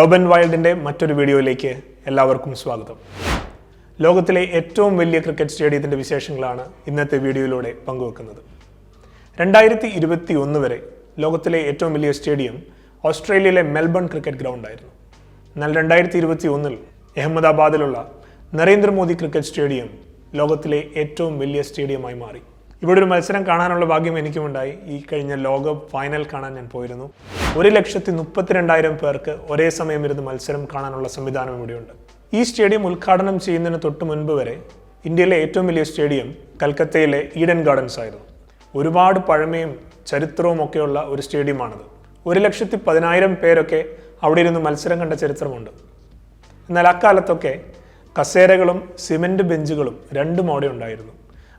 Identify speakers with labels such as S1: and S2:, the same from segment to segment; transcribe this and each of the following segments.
S1: urban വൈൽഡിന്റെ മറ്റൊരു വീഡിയോയിലേക്ക് എല്ലാവർക്കും സ്വാഗതം. ലോകത്തിലെ ഏറ്റവും വലിയ ക്രിക്കറ്റ് സ്റ്റേഡിയത്തിന്റെ വിശേഷങ്ങളാണ് ഇന്നത്തെ വീഡിയോയിലൂടെ പങ്കുവെക്കുന്നത്. രണ്ടായിരത്തി ഇരുപത്തി ഒന്ന് വരെ ലോകത്തിലെ ഏറ്റവും വലിയ സ്റ്റേഡിയം ഓസ്ട്രേലിയയിലെ മെൽബൺ ക്രിക്കറ്റ് ഗ്രൗണ്ടായിരുന്നു. എന്നാൽ രണ്ടായിരത്തി ഇരുപത്തി ഒന്നിൽ അഹമ്മദാബാദിലുള്ള നരേന്ദ്രമോദി ക്രിക്കറ്റ് സ്റ്റേഡിയം ലോകത്തിലെ ഏറ്റവും വലിയ സ്റ്റേഡിയമായി മാറി. ഇവിടെ ഒരു മത്സരം കാണാനുള്ള ഭാഗ്യം എനിക്കുമുണ്ടായി. ഈ കഴിഞ്ഞ ലോകകപ്പ് ഫൈനൽ കാണാൻ ഞാൻ പോയിരുന്നു. ഒരു ലക്ഷത്തി മുപ്പത്തിരണ്ടായിരം പേർക്ക് ഒരേ സമയം ഇരുന്ന് മത്സരം കാണാനുള്ള സംവിധാനം ഇവിടെയുണ്ട്. ഈ സ്റ്റേഡിയം ഉദ്ഘാടനം ചെയ്യുന്നതിന് തൊട്ട് മുൻപ് വരെ ഇന്ത്യയിലെ ഏറ്റവും വലിയ സ്റ്റേഡിയം കൽക്കത്തയിലെ ഈഡൻ ഗാർഡൻസ് ആയിരുന്നു. ഒരുപാട് പഴമയും ചരിത്രവും ഒക്കെയുള്ള ഒരു സ്റ്റേഡിയമാണത്. ഒരു ലക്ഷത്തി പതിനായിരം പേരൊക്കെ അവിടെ ഇരുന്ന് മത്സരം കണ്ട ചരിത്രമുണ്ട്. എന്നാൽ അക്കാലത്തൊക്കെ കസേരകളും സിമന്റ് ബെഞ്ചുകളും രണ്ടും അവിടെ ഉണ്ടായിരുന്നു.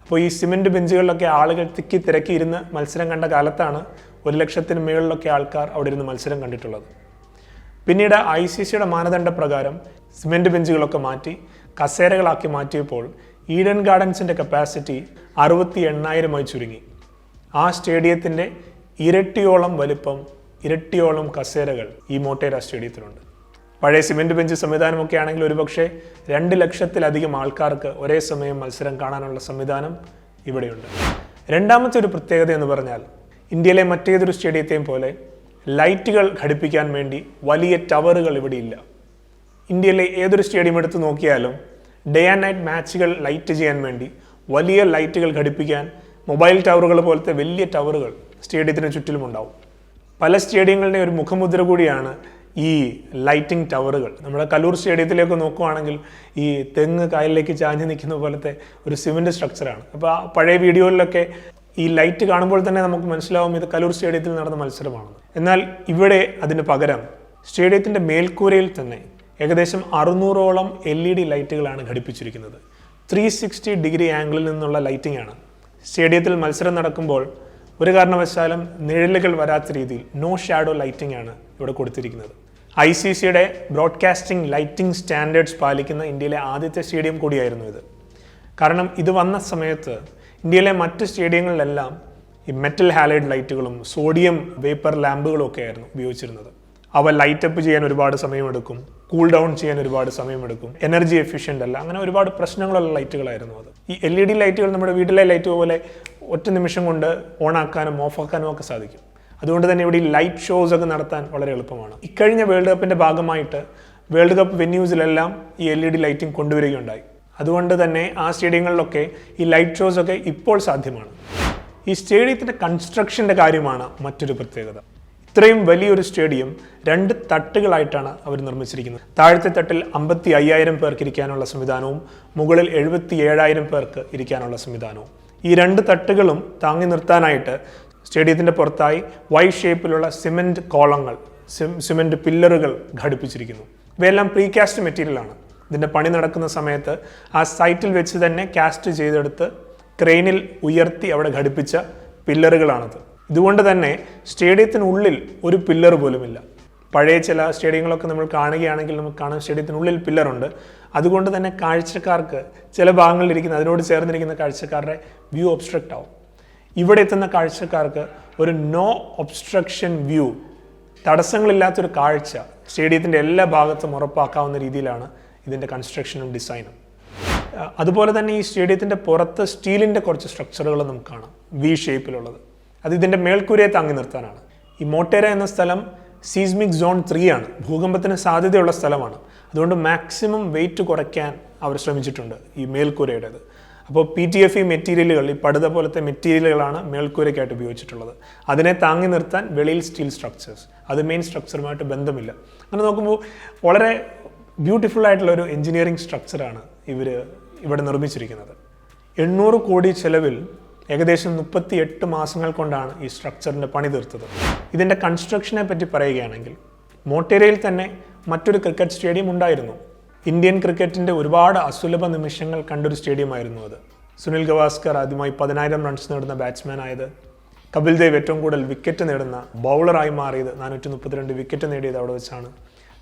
S1: അപ്പോൾ ഈ സിമെന്റ് ബെഞ്ചുകളിലൊക്കെ ആളുകൾ തിക്കി തിരക്കി ഇരുന്ന് മത്സരം കണ്ട കാലത്താണ് ഒരു ലക്ഷത്തിന് മുകളിലൊക്കെ ആൾക്കാർ അവിടെ ഇരുന്ന് മത്സരം കണ്ടിട്ടുള്ളത്. പിന്നീട് ഐ സി സിയുടെ മാനദണ്ഡ പ്രകാരം സിമെന്റ് ബെഞ്ചുകളൊക്കെ മാറ്റി കസേരകളാക്കി മാറ്റിയപ്പോൾ ഈഡൻ ഗാർഡൻസിന്റെ കപ്പാസിറ്റി അറുപത്തി എണ്ണായിരമായി ചുരുങ്ങി. ആ സ്റ്റേഡിയത്തിന്റെ ഇരട്ടിയോളം വലിപ്പം ഇരട്ടിയോളം കസേരകൾ ഈ മോട്ടേര സ്റ്റേഡിയത്തിലുണ്ട്. പഴയ സിമെന്റ് ബെഞ്ച് സംവിധാനമൊക്കെ ആണെങ്കിൽ ഒരുപക്ഷെ രണ്ട് ലക്ഷത്തിലധികം ആൾക്കാർക്ക് ഒരേ സമയം മത്സരം കാണാനുള്ള സംവിധാനം ഇവിടെയുണ്ട്. രണ്ടാമത്തെ ഒരു പ്രത്യേകത എന്ന് പറഞ്ഞാൽ ഇന്ത്യയിലെ മറ്റേതൊരു സ്റ്റേഡിയത്തെയും പോലെ ലൈറ്റുകൾ ഘടിപ്പിക്കാൻ വേണ്ടി വലിയ ടവറുകൾ ഇവിടെയില്ല. ഇന്ത്യയിലെ ഏതൊരു സ്റ്റേഡിയം എടുത്ത് നോക്കിയാലും ഡേ ആൻഡ് നൈറ്റ് മാച്ചുകൾ ലൈറ്റ് ചെയ്യാൻ വേണ്ടി വലിയ ലൈറ്റുകൾ ഘടിപ്പിക്കാൻ മൊബൈൽ ടവറുകൾ പോലത്തെ വലിയ ടവറുകൾ സ്റ്റേഡിയത്തിന് ചുറ്റിലും ഉണ്ടാവും പല സ്റ്റേഡിയങ്ങളുടെയും ഒരു മുഖമുദ്ര കൂടിയാണ് ഈ ലൈറ്റിംഗ് ടവറുകൾ നമ്മുടെ കലൂർ സ്റ്റേഡിയത്തിലേക്ക് നോക്കുവാണെങ്കിൽ ഈ തെങ്ങ് കായലിലേക്ക് ചാഞ്ഞ് നിൽക്കുന്ന പോലത്തെ ഒരു സിമെന്റ് സ്ട്രക്ചറാണ് അപ്പോൾ ആ പഴയ വീഡിയോയിലൊക്കെ ഈ ലൈറ്റ് കാണുമ്പോൾ തന്നെ നമുക്ക് മനസ്സിലാവും ഇത് കലൂർ സ്റ്റേഡിയത്തിൽ നടന്ന മത്സരമാണ്. എന്നാൽ ഇവിടെ അതിന് പകരം സ്റ്റേഡിയത്തിന്റെ മേൽക്കൂരയിൽ തന്നെ ഏകദേശം അറുന്നൂറോളം എൽ ഇ ഡി ലൈറ്റുകളാണ് ഘടിപ്പിച്ചിരിക്കുന്നത്. ത്രീ സിക്സ്റ്റി ഡിഗ്രി ആംഗിളിൽ നിന്നുള്ള ലൈറ്റിംഗ് ആണ്. സ്റ്റേഡിയത്തിൽ മത്സരം നടക്കുമ്പോൾ ഒരു കാരണവശാലും നിഴലുകൾ വരാത്ത രീതിയിൽ നോ ഷാഡോ ലൈറ്റിംഗ് ആണ് ഇവിടെ കൊടുത്തിരിക്കുന്നത്. ഐ സി സിയുടെ ബ്രോഡ്കാസ്റ്റിംഗ് ലൈറ്റിംഗ് സ്റ്റാൻഡേർഡ്സ് പാലിക്കുന്ന ഇന്ത്യയിലെ ആദ്യത്തെ സ്റ്റേഡിയം കൂടിയായിരുന്നു ഇത്. കാരണം ഇത് വന്ന സമയത്ത് ഇന്ത്യയിലെ മറ്റ് സ്റ്റേഡിയങ്ങളിലെല്ലാം ഈ മെറ്റൽ ഹാലൈഡ് ലൈറ്റുകളും സോഡിയം വേപ്പർ ലാമ്പുകളും ഒക്കെ ആയിരുന്നു ഉപയോഗിച്ചിരുന്നത്. അവ ലൈറ്റപ്പ് ചെയ്യാൻ ഒരുപാട് സമയമെടുക്കും കൂൾ ഡൗൺ ചെയ്യാൻ ഒരുപാട് സമയമെടുക്കും എനർജി എഫിഷ്യന്റ് അല്ല അങ്ങനെ ഒരുപാട് പ്രശ്നങ്ങളുള്ള ലൈറ്റുകളായിരുന്നു അത്. ഈ എൽ ഇ ഡി ലൈറ്റുകൾ നമ്മുടെ വീട്ടിലെ ലൈറ്റ് പോലെ ഒറ്റ നിമിഷം കൊണ്ട് ഓണാക്കാനും ഓഫാക്കാനും ഒക്കെ സാധിക്കും. അതുകൊണ്ട് തന്നെ ഇവിടെ ലൈറ്റ് ഷോസ് ഒക്കെ നടത്താൻ വളരെ എളുപ്പമാണ്. ഇക്കഴിഞ്ഞ വേൾഡ് കപ്പിന്റെ ഭാഗമായിട്ട് വേൾഡ് കപ്പ് വെന്യൂസിലെല്ലാം ഈ എൽ ഇ ഡി ലൈറ്റിംഗ് കൊണ്ടുവരികയുണ്ടായി. അതുകൊണ്ട് തന്നെ ആ സ്റ്റേഡിയങ്ങളിലൊക്കെ ഈ ലൈറ്റ് ഷോസ് ഒക്കെ ഇപ്പോൾ സാധ്യമാണ്. ഈ സ്റ്റേഡിയത്തിന്റെ കൺസ്ട്രക്ഷന്റെ കാര്യമാണ് മറ്റൊരു പ്രത്യേകത. ഇത്രയും വലിയൊരു സ്റ്റേഡിയം രണ്ട് തട്ടുകളായിട്ടാണ് അവർ നിർമ്മിച്ചിരിക്കുന്നത്. താഴത്തെ തട്ടിൽ അമ്പത്തി അയ്യായിരം പേർക്ക് ഇരിക്കാനുള്ള സംവിധാനവും മുകളിൽ എഴുപത്തി ഏഴായിരം പേർക്ക് ഇരിക്കാനുള്ള സംവിധാനവും. ഈ രണ്ട് തട്ടുകളും താങ്ങി നിർത്താനായിട്ട് സ്റ്റേഡിയത്തിന്റെ പുറത്തായി വൈ ഷേപ്പിലുള്ള സിമെന്റ് കോളങ്ങൾ സിമെന്റ് പില്ലറുകൾ ഘടിപ്പിച്ചിരിക്കുന്നു. ഇവയെല്ലാം പ്രീ കാസ്റ്റ് മെറ്റീരിയലാണ് ഇതിന്റെ പണി നടക്കുന്ന സമയത്ത് ആ സൈറ്റിൽ വെച്ച് തന്നെ കാസ്റ്റ് ചെയ്തെടുത്ത് ക്രെയിനിൽ ഉയർത്തി അവിടെ ഘടിപ്പിച്ച പില്ലറുകളാണത്. ഇതുകൊണ്ട് തന്നെ സ്റ്റേഡിയത്തിനുള്ളിൽ ഒരു പില്ലർ പോലുമില്ല. പഴയ ചില സ്റ്റേഡിയങ്ങളൊക്കെ നമ്മൾ കാണുകയാണെങ്കിൽ നമുക്ക് കാണാം സ്റ്റേഡിയത്തിനുള്ളിൽ പില്ലറുണ്ട്. അതുകൊണ്ട് തന്നെ കാഴ്ചക്കാർക്ക് ചില ഭാഗങ്ങളിലിരിക്കുന്ന അതിനോട് ചേർന്നിരിക്കുന്ന കാഴ്ചക്കാരുടെ വ്യൂ ഒബ്സ്ട്രക്റ്റ് ആവും. ഇവിടെ എത്തുന്ന കാഴ്ചക്കാർക്ക് ഒരു നോ ഒബ്സ്ട്രക്ഷൻ വ്യൂ തടസ്സങ്ങളില്ലാത്തൊരു കാഴ്ച സ്റ്റേഡിയത്തിന്റെ എല്ലാ ഭാഗത്തും ഉറപ്പാക്കാവുന്ന രീതിയിലാണ് ഇതിന്റെ കൺസ്ട്രക്ഷനും ഡിസൈനും അതുപോലെ തന്നെ ഈ സ്റ്റേഡിയത്തിന്റെ പുറത്ത് സ്റ്റീലിന്റെ കുറച്ച് സ്ട്രക്ചറുകൾ നമുക്ക് കാണാം വി ഷേപ്പിലുള്ളത് അത് ഇതിന്റെ മേൽക്കൂരയെ താങ്ങി നിർത്താനാണ്. ഈ മോട്ടേര എന്ന സ്ഥലം സീസ്മിക് സോൺ ത്രീ ആണ് ഭൂകമ്പത്തിന് സാധ്യതയുള്ള സ്ഥലമാണ്. അതുകൊണ്ട് മാക്സിമം വെയിറ്റ് കുറയ്ക്കാൻ അവർ ശ്രമിച്ചിട്ടുണ്ട് ഈ മേൽക്കൂരയുടേത്. അപ്പോൾ പി ടി എഫ് ഇ മെറ്റീരിയലുകൾ ഈ പടുത പോലത്തെ മെറ്റീരിയലുകളാണ് മേൽക്കൂരയ്ക്കായിട്ട് ഉപയോഗിച്ചിട്ടുള്ളത്. അതിനെ താങ്ങി നിർത്താൻ വെളിയിൽ സ്റ്റീൽ സ്ട്രക്ചേഴ്സ് അത് മെയിൻ സ്ട്രക്ചറുമായിട്ട് ബന്ധമില്ല. അങ്ങനെ നോക്കുമ്പോൾ വളരെ ബ്യൂട്ടിഫുൾ ആയിട്ടുള്ള ഒരു എഞ്ചിനീയറിംഗ് സ്ട്രക്ചറാണ് ഇവർ ഇവിടെ നിർമ്മിച്ചിരിക്കുന്നത്. എണ്ണൂറ് കോടി ചെലവിൽ ഏകദേശം മുപ്പത്തി എട്ട് മാസങ്ങൾ കൊണ്ടാണ് ഈ സ്ട്രക്ചറിന്റെ പണി തീർത്തത്. ഇതിന്റെ കൺസ്ട്രക്ഷനെ പറ്റി പറയുകയാണെങ്കിൽ മോട്ടേരയിൽ തന്നെ മറ്റൊരു ക്രിക്കറ്റ് സ്റ്റേഡിയം ഉണ്ടായിരുന്നു. ഇന്ത്യൻ ക്രിക്കറ്റിന്റെ ഒരുപാട് അസുലഭ നിമിഷങ്ങൾ കണ്ടൊരു സ്റ്റേഡിയമായിരുന്നു അത്. സുനിൽ ഗവാസ്കർ ആദ്യമായി പതിനായിരം റൺസ് നേടുന്ന ബാറ്റ്സ്മാൻ ആയത് കപിൽ ദേവ് ഏറ്റവും കൂടുതൽ വിക്കറ്റ് നേടുന്ന ബൗളറായി മാറിയത് നാനൂറ്റി മുപ്പത്തിരണ്ട് വിക്കറ്റ് നേടിയത് അവിടെ വെച്ചാണ്.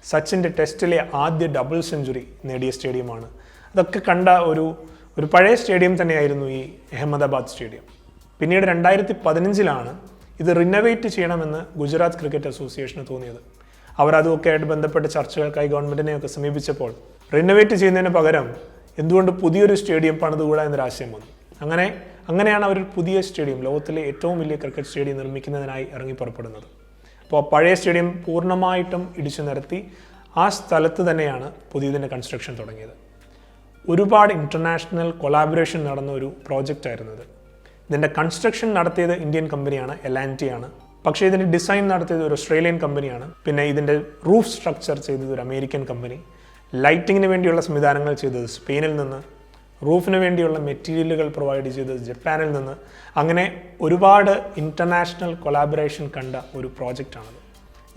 S1: സച്ചിന്റെ ടെസ്റ്റിലെ ആദ്യ ഡബിൾ സെഞ്ചുറി നേടിയ സ്റ്റേഡിയമാണ്. അതൊക്കെ കണ്ട ഒരു ഒരു പഴയ സ്റ്റേഡിയം തന്നെയായിരുന്നു ഈ അഹമ്മദാബാദ് സ്റ്റേഡിയം. പിന്നീട് രണ്ടായിരത്തി പതിനഞ്ചിലാണ് ഇത് റിനോവേറ്റ് ചെയ്യണമെന്ന് ഗുജറാത്ത് ക്രിക്കറ്റ് അസോസിയേഷന് തോന്നിയത്. അവർ ബന്ധപ്പെട്ട ചർച്ചകൾക്കായി ഗവൺമെന്റിനെയൊക്കെ സമീപിച്ചപ്പോൾ റിനോവേറ്റ് ചെയ്യുന്നതിന് പകരം എന്തുകൊണ്ട് പുതിയൊരു സ്റ്റേഡിയം പണിതുകൂടാ എന്നൊരാശയം വന്നു. അങ്ങനെ അങ്ങനെയാണ് അവർ പുതിയ സ്റ്റേഡിയം ലോകത്തിലെ ഏറ്റവും വലിയ ക്രിക്കറ്റ് സ്റ്റേഡിയം നിർമ്മിക്കുന്നതിനായി ഇറങ്ങി പുറപ്പെടുന്നത്. അപ്പോൾ പഴയ സ്റ്റേഡിയം പൂർണമായിട്ടും ഇടിച്ചു നിരത്തി ആ സ്ഥലത്ത് തന്നെയാണ് പുതിയതിന്റെ കൺസ്ട്രക്ഷൻ തുടങ്ങിയത്. ഒരുപാട് ഇന്റർനാഷണൽ കൊളാബറേഷൻ നടന്ന ഒരു പ്രോജക്റ്റ് ആയിരുന്നത്. ഇത് ഇതിന്റെ കൺസ്ട്രക്ഷൻ നടത്തിയത് ഇന്ത്യൻ കമ്പനിയാണ് എലാന്റി ആണ്. പക്ഷേ ഇതിന്റെ ഡിസൈൻ നടത്തിയത് ഒരു ഓസ്ട്രേലിയൻ കമ്പനിയാണ് പിന്നെ ഇതിന്റെ റൂഫ് സ്ട്രക്ചർ ചെയ്തത് ഒരു അമേരിക്കൻ കമ്പനി ലൈറ്റിങ്ങിന് വേണ്ടിയുള്ള സംവിധാനങ്ങൾ ചെയ്തത് സ്പെയിനിൽ നിന്ന്. റൂഫിന് വേണ്ടിയുള്ള മെറ്റീരിയലുകൾ പ്രൊവൈഡ് ചെയ്തത് ജപ്പാനിൽ നിന്ന്. അങ്ങനെ ഒരുപാട് ഇന്റർനാഷണൽ കൊളാബറേഷൻ കണ്ട ഒരു പ്രോജക്റ്റാണത്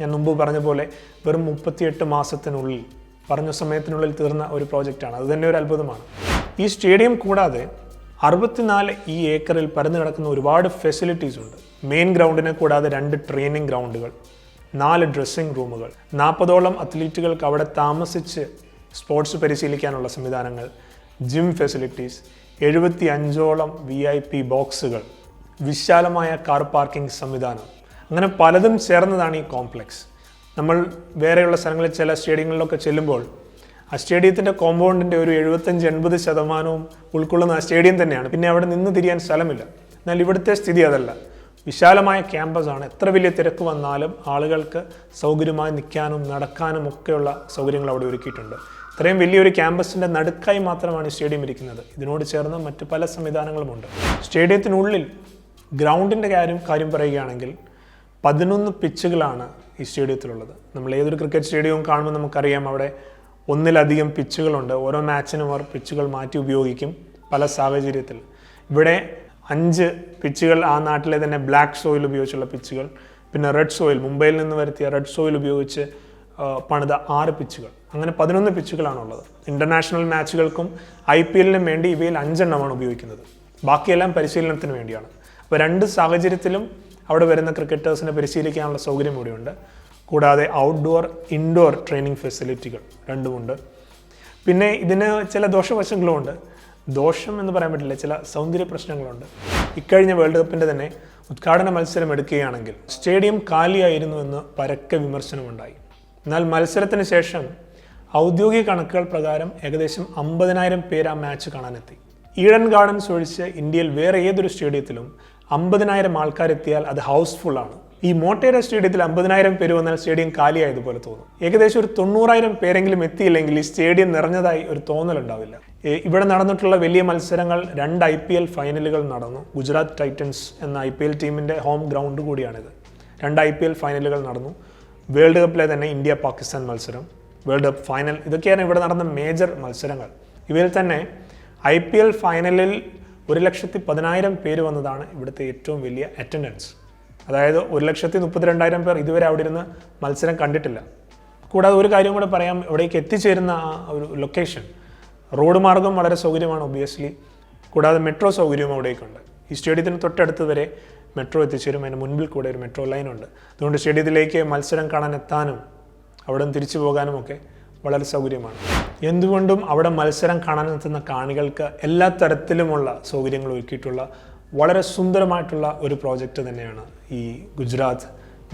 S1: ഞാൻ മുമ്പ് പറഞ്ഞ പോലെ വെറും മുപ്പത്തിയെട്ട് മാസത്തിനുള്ളിൽ പറഞ്ഞ സമയത്തിനുള്ളിൽ തീർന്ന ഒരു പ്രോജക്റ്റാണ് അത് തന്നെ ഒരു അത്ഭുതമാണ്. ഈ സ്റ്റേഡിയം കൂടാതെ അറുപത്തിനാല് ഈ ഏക്കറിൽ പരന്നു കിടക്കുന്ന ഒരുപാട് ഫെസിലിറ്റീസ് ഉണ്ട്. മെയിൻ ഗ്രൗണ്ടിനെ കൂടാതെ രണ്ട് ട്രെയിനിങ് ഗ്രൗണ്ടുകൾ നാല് ഡ്രസ്സിംഗ് റൂമുകൾ നാൽപ്പതോളം അത്ലീറ്റുകൾക്ക് അവിടെ താമസിച്ച് സ്പോർട്സ് പരിശീലിക്കാനുള്ള സംവിധാനങ്ങൾ ജിം ഫെസിലിറ്റീസ് എഴുപത്തി അഞ്ചോളം വി ഐ പി ബോക്സുകൾ വിശാലമായ കാർ പാർക്കിംഗ് സംവിധാനം. അങ്ങനെ പലതും ചേർന്നതാണ് ഈ കോംപ്ലക്സ് നമ്മൾ വേറെയുള്ള സ്ഥലങ്ങളിൽ ചില സ്റ്റേഡിയങ്ങളിലൊക്കെ ചെല്ലുമ്പോൾ ആ സ്റ്റേഡിയത്തിന്റെ കോമ്പൗണ്ടിന്റെ ഒരു എഴുപത്തഞ്ച് എൺപത് ശതമാനവും ഉൾക്കൊള്ളുന്ന ആ സ്റ്റേഡിയം തന്നെയാണ്. പിന്നെ അവിടെ നിന്ന് തിരിയാൻ സ്ഥലമില്ല. എന്നാൽ ഇവിടുത്തെ സ്ഥിതി അതല്ല. വിശാലമായ ക്യാമ്പസാണ് എത്ര വലിയ തിരക്ക് വന്നാലും ആളുകൾക്ക് സൗകര്യമായി നിൽക്കാനും നടക്കാനും ഒക്കെയുള്ള സൗകര്യങ്ങൾ അവിടെ ഒരുക്കിയിട്ടുണ്ട്. ഇത്രയും വലിയൊരു ക്യാമ്പസിന്റെ നടുക്കായി മാത്രമാണ് സ്റ്റേഡിയം ഇരിക്കുന്നത്. ഇതിനോട് ചേർന്ന് മറ്റ് പല സംവിധാനങ്ങളുമുണ്ട്. സ്റ്റേഡിയത്തിനുള്ളിൽ ഗ്രൗണ്ടിന്റെ കാര്യം കാര്യം പറയുകയാണെങ്കിൽ പതിനൊന്ന് പിച്ചുകളാണ് ഈ സ്റ്റേഡിയത്തിലുള്ളത്. നമ്മൾ ഏതൊരു ക്രിക്കറ്റ് സ്റ്റേഡിയവും കാണുമ്പോൾ നമുക്കറിയാം അവിടെ ഒന്നിലധികം പിച്ചുകളുണ്ട് ഓരോ മാച്ചിനും അവർ പിച്ചുകൾ മാറ്റി ഉപയോഗിക്കും പല സാഹചര്യത്തിൽ. ഇവിടെ അഞ്ച് പിച്ചുകൾ ആ നാട്ടിലെ തന്നെ ബ്ലാക്ക് സോയിൽ ഉപയോഗിച്ചുള്ള പിച്ചുകൾ പിന്നെ റെഡ് സോയിൽ മുംബൈയിൽ നിന്ന് വരുത്തിയ റെഡ് സോയിൽ ഉപയോഗിച്ച് പണിത ആറ് പിച്ചുകൾ അങ്ങനെ പതിനൊന്ന് പിച്ചുകളാണുള്ളത് ഇന്റർനാഷണൽ മാച്ചുകൾക്കും ഐ പി എല്ലിനും വേണ്ടി ഇവയിൽ അഞ്ചെണ്ണമാണ് ഉപയോഗിക്കുന്നത്. ബാക്കിയെല്ലാം പരിശീലനത്തിന് വേണ്ടിയാണ്. അപ്പോൾ രണ്ട് സാഹചര്യത്തിലും അവിടെ വരുന്ന ക്രിക്കറ്റേഴ്സിനെ പരിശീലിക്കാനുള്ള സൗകര്യം കൂടിയുണ്ട് കൂടാതെ ഔട്ട്ഡോർ ഇൻഡോർ ട്രെയിനിങ് ഫെസിലിറ്റികൾ രണ്ടുമുണ്ട്. പിന്നെ ഇതിന് ചില ദോഷവശങ്ങളുമുണ്ട്. ദോഷം എന്ന് പറയാൻ പറ്റില്ല ചില സൗന്ദര്യ പ്രശ്നങ്ങളുണ്ട്. ഇക്കഴിഞ്ഞ വേൾഡ് കപ്പിന്റെ തന്നെ ഉദ്ഘാടന മത്സരം എടുക്കുകയാണെങ്കിൽ സ്റ്റേഡിയം കാലിയായിരുന്നു എന്ന് പരക്കെ വിമർശനമുണ്ടായി. എന്നാൽ മത്സരത്തിന് ശേഷം ഔദ്യോഗിക കണക്കുകൾ പ്രകാരം ഏകദേശം അമ്പതിനായിരം പേര് ആ മാച്ച് കാണാനെത്തി. ഈഡൻ ഗാർഡൻസ് ഒഴിച്ച് ഇന്ത്യയിൽ വേറെ ഏതൊരു സ്റ്റേഡിയത്തിലും അമ്പതിനായിരം ആൾക്കാരെത്തിയാൽ അത് ഹൗസ്ഫുള്ളാണ് ഈ മോട്ടേര സ്റ്റേഡിയത്തിൽ അമ്പതിനായിരം പേര് വന്നാൽ സ്റ്റേഡിയം കാലിയായതുപോലെ തോന്നും. ഏകദേശം ഒരു തൊണ്ണൂറായിരം പേരെങ്കിലും എത്തിയില്ലെങ്കിൽ ഈ സ്റ്റേഡിയം നിറഞ്ഞതായി ഒരു തോന്നലുണ്ടാവില്ല. ഇവിടെ നടന്നിട്ടുള്ള വലിയ മത്സരങ്ങൾ രണ്ട് ഐ പി എൽ ഫൈനലുകൾ നടന്നു. ഗുജറാത്ത് ടൈറ്റൻസ് എന്ന ഐ പി എൽ ടീമിന്റെ ഹോം ഗ്രൗണ്ട് കൂടിയാണിത്. രണ്ട് ഐ പി എൽ ഫൈനലുകൾ നടന്നു. വേൾഡ് കപ്പിലെ തന്നെ ഇന്ത്യ പാകിസ്ഥാൻ മത്സരം. വേൾഡ് കപ്പ് ഫൈനൽ ഇതൊക്കെയാണ് ഇവിടെ നടന്ന മേജർ മത്സരങ്ങൾ. ഇവയിൽ തന്നെ ഐ പി എൽ ഫൈനലിൽ ഒരു ലക്ഷത്തി പതിനായിരം പേര് വന്നതാണ് ഇവിടുത്തെ ഏറ്റവും വലിയ അറ്റൻഡൻസ്. അതായത് ഒരു ലക്ഷത്തി മുപ്പത്തിരണ്ടായിരം പേർ ഇതുവരെ അവിടെ ഇരുന്ന് മത്സരം കണ്ടിട്ടില്ല. കൂടാതെ ഒരു കാര്യം കൂടെ പറയാം ഇവിടേക്ക് എത്തിച്ചേരുന്ന ആ ഒരു ലൊക്കേഷൻ റോഡ് മാർഗം വളരെ സൗകര്യമാണ് ഒബിയസ്ലി കൂടാതെ മെട്രോ സൗകര്യവും അവിടേക്കുണ്ട്. ഈ സ്റ്റേഡിയത്തിന് തൊട്ടടുത്ത് വരെ മെട്രോ എത്തിച്ചേരും. അതിന് മുൻപിൽ കൂടെ ഒരു മെട്രോ ലൈൻ ഉണ്ട്. അതുകൊണ്ട് സ്റ്റേഡിയത്തിലേക്ക് മത്സരം കാണാൻ എത്താനും അവിടെ നിന്ന് തിരിച്ചു പോകാനും ഒക്കെ വളരെ സൗകര്യമാണ്. എന്തുകൊണ്ടും അവിടെ മത്സരം കാണാൻ എത്തുന്ന കാണികൾക്ക് എല്ലാ തരത്തിലുമുള്ള സൗകര്യങ്ങൾ ഒരുക്കിയിട്ടുള്ള വളരെ സുന്ദരമായിട്ടുള്ള ഒരു പ്രോജക്റ്റ് തന്നെയാണ് ഈ ഗുജറാത്ത്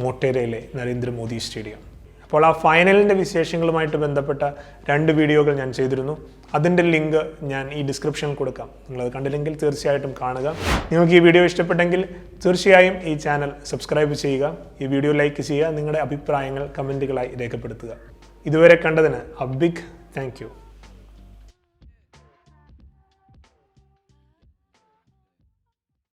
S1: മോട്ടേരയിലെ നരേന്ദ്രമോദി സ്റ്റേഡിയം. അപ്പോൾ ആ ഫൈനലിന്റെ വിശേഷങ്ങളുമായിട്ട് ബന്ധപ്പെട്ട രണ്ട് വീഡിയോകൾ ഞാൻ ചെയ്തിരുന്നു. അതിന്റെ ലിങ്ക് ഞാൻ ഈ ഡിസ്ക്രിപ്ഷനിൽ കൊടുക്കാം. നിങ്ങളത് കണ്ടില്ലെങ്കിൽ തീർച്ചയായിട്ടും കാണുക. നിങ്ങൾക്ക് ഈ വീഡിയോ ഇഷ്ടപ്പെട്ടെങ്കിൽ തീർച്ചയായും ഈ ചാനൽ സബ്സ്ക്രൈബ് ചെയ്യുക. ഈ വീഡിയോ ലൈക്ക് ചെയ്യുക. നിങ്ങളുടെ അഭിപ്രായങ്ങൾ കമന്റുകളായി രേഖപ്പെടുത്തുക. ഇതുവരെ കണ്ടതിന് അ ബിഗ് താങ്ക്